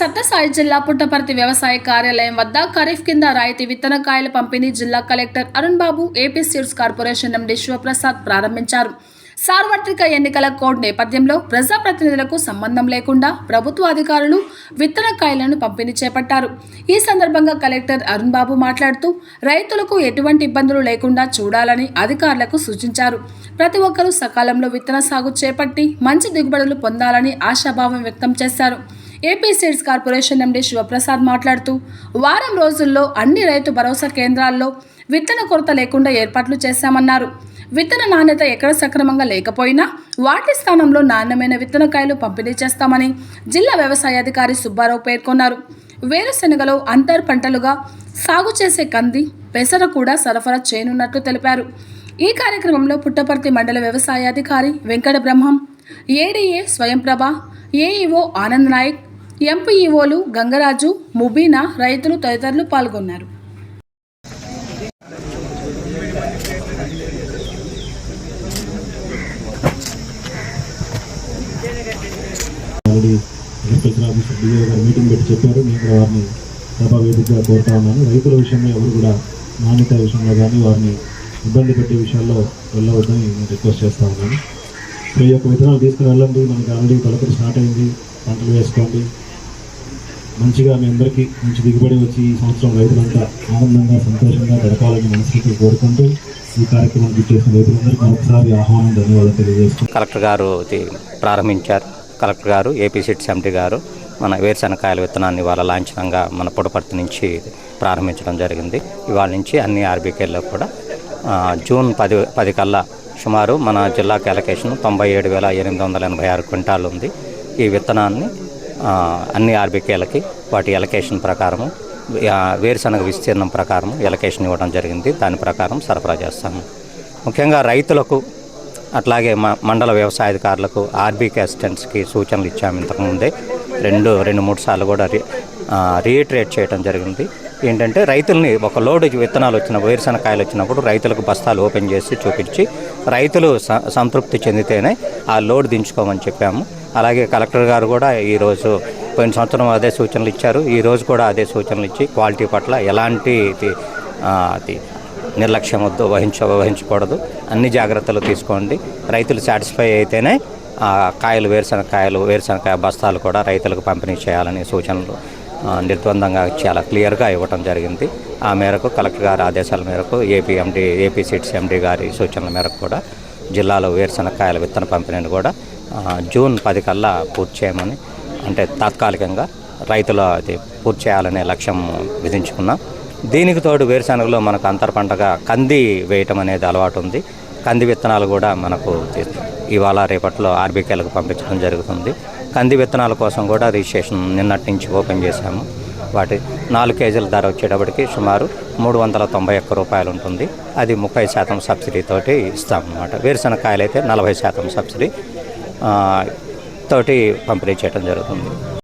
సత్యసాయి జిల్లా పుట్టపర్తి వ్యవసాయ కార్యాలయం వద్ద ఖరీఫ్ కింద రాయితీ విత్తనకాయల పంపిణీ జిల్లా collector Arun Babu AP seeds corporation MD Sivaprasad ప్రారంభించారు. సార్వత్రిక ఎన్నికల కోడ్ నేపథ్యంలో ప్రజాప్రతినిధులకు సంబంధం లేకుండా ప్రభుత్వ అధికారులు విత్తనకాయలను పంపిణీ చేపట్టారు. ఈ సందర్భంగా కలెక్టర్ అరుణ్ బాబు మాట్లాడుతూ రైతులకు ఎటువంటి ఇబ్బందులు లేకుండా చూడాలని అధికారులకు సూచించారు. ప్రతి ఒక్కరూ సకాలంలో విత్తన సాగు చేపట్టి మంచి దిగుబడులు పొందాలని ఆశాభావం వ్యక్తం చేశారు. AP seeds corporation MD Sivaprasad మాట్లాడుతూ వారం రోజుల్లో అన్ని రైతు భరోసా కేంద్రాల్లో విత్తన కొరత లేకుండా ఏర్పాట్లు చేశామన్నారు. విత్తన నాణ్యత ఎక్కడ సక్రమంగా లేకపోయినా వాటి స్థానంలో నాణ్యమైన విత్తనకాయలు పంపిణీ చేస్తామని జిల్లా వ్యవసాయ అధికారి సుబ్బారావు పేర్కొన్నారు. వేరుశెనగలో అంతర్ పంటలుగా సాగు చేసే కంది పెసర కూడా సరఫరా చేయనున్నట్లు తెలిపారు. ఈ కార్యక్రమంలో పుట్టపర్తి మండల వ్యవసాయాధికారి వెంకట బ్రహ్మం ఏడీఏ స్వయంప్రభ ఏఈఓ ఆనంద్ నాయక్ ఎంపీఈఓలు గంగరాజు ముబీనా రైతులు తదితరులు పాల్గొన్నారు. ఆల్రెడీ ఆఫీసర్ డిఓ గారు మీటింగ్ పెట్టి చెప్పారు. నేను కూడా వారిని సభా వేదికగా కోరుతా ఉన్నాను. రైతుల విషయంలో ఎవరు కూడా నాణ్యత విషయంలో కానీ వారిని ఇబ్బంది పెట్టే విషయాల్లో వెళ్ళవద్దని నేను రిక్వెస్ట్ చేస్తా ఉన్నాను. ఈ యొక్క విత్తనాలు తీసుకుని వెళ్ళండి. మనకి ఆల్రెడీ తొలకరి స్టార్ట్ అయింది. పంటలు వేసుకోండి. మంచిగా మీ అందరికీ మంచి దిగుబడి వచ్చి ఈ సంవత్సరం రైతులంతా ఆనందంగా సంతోషంగా గడపాలని మనస్ఫూర్తిగా కోరుకుంటూ ఈ కార్యక్రమం చేసిన రైతులందరికీ మరొకసారి ఆహ్వానం ధన్యవాదాలు తెలియజేస్తున్నాను కలెక్టర్ గారు ప్రారంభించారు. కలెక్టర్ గారు ఏపీ సిట్స్ ఎంటీ గారు మన వేరుశనకాయల విత్తనాన్ని ఇవాళ లాంఛనంగా మన పొడపర్తి నుంచి ప్రారంభించడం జరిగింది. ఇవాళ నుంచి అన్ని ఆర్బీకేల్లో కూడా జూన్ పది పది కల్లా సుమారు మన జిల్లాకి అలొకేషన్ తొంభై ఏడు వేల ఎనిమిది వందల ఎనభై ఆరు క్వింటాలు ఉంది. ఈ విత్తనాన్ని అన్ని ఆర్బికేలకి వాటి ఎలకేషన్ ప్రకారము వేరుశనగ విస్తీర్ణం ప్రకారం ఎలకేషన్ ఇవ్వడం జరిగింది. దాని ప్రకారం సరఫరా చేస్తాము. ముఖ్యంగా రైతులకు అట్లాగే మ మండల వ్యవసాయ అధికారులకు ఆర్బీకే అసిస్టెంట్స్కి సూచనలు ఇచ్చాము ఇంతకుముందే రెండు రెండు మూడు సార్లు కూడా రీఇటరేట్ చేయడం జరిగింది. ఏంటంటే రైతుల్ని ఒక లోడ్ విత్తనాలు వచ్చిన వేరుశనకాయలు వచ్చినప్పుడు రైతులకు బస్తాలు ఓపెన్ చేసి చూపించి రైతులు స- సంతృప్తి చెందితేనే ఆ లోడ్ దించుకోమని చెప్పాము. అలాగే కలెక్టర్ గారు కూడా ఈరోజు పోయిన సంవత్సరం అదే సూచనలు ఇచ్చారు. ఈరోజు కూడా అదే సూచనలు ఇచ్చి క్వాలిటీ పట్ల ఎలాంటి అది నిర్లక్ష్యం వద్దు వహించ వహించకూడదు. అన్ని జాగ్రత్తలు తీసుకోండి. రైతులు సాటిస్ఫై అయితేనే కాయలు వేరుశనకాయలు వేరుశనకాయ బస్తాలు కూడా రైతులకు పంపిణీ చేయాలని సూచనలు నిర్ద్వందంగా చాలా క్లియర్గా ఇవ్వటం జరిగింది. ఆ మేరకు కలెక్టర్ గారి ఆదేశాల మేరకు ఏపీ ఎండి ఏపీ సిట్స్ ఎండి గారి సూచనల మేరకు కూడా జిల్లాలో వేరుశనకాయల విత్తన పంపిణీని కూడా జూన్ పది కల్లా పూర్తి చేయమని అంటే తాత్కాలికంగా రైతుల అది పూర్తి చేయాలనే లక్ష్యం విధించుకున్నాం. దీనికి తోడు వేరుశనగలో మనకు అంతర్ పంటగా కంది వేయటం అనేది అలవాటు ఉంది. కంది విత్తనాలు కూడా మనకు ఇవాళ రేపట్లో ఆర్బీకేలకు పంపించడం జరుగుతుంది. కంది విత్తనాల కోసం కూడా రిజిస్ట్రేషన్ నిన్నటి నుంచి ఓపెన్ చేశాము. వాటి నాలుగు కేజీల ధర వచ్చేటప్పటికి సుమారు మూడు వందల తొంభై ఒక్క రూపాయలు ఉంటుంది. అది ముప్పై శాతం సబ్సిడీతోటి ఇస్తాం అన్నమాట వేరుశనగకాయలు అయితే నలభై శాతం సబ్సిడీ. తోటి పంపిణీ చేయడం జరుగుతుంది.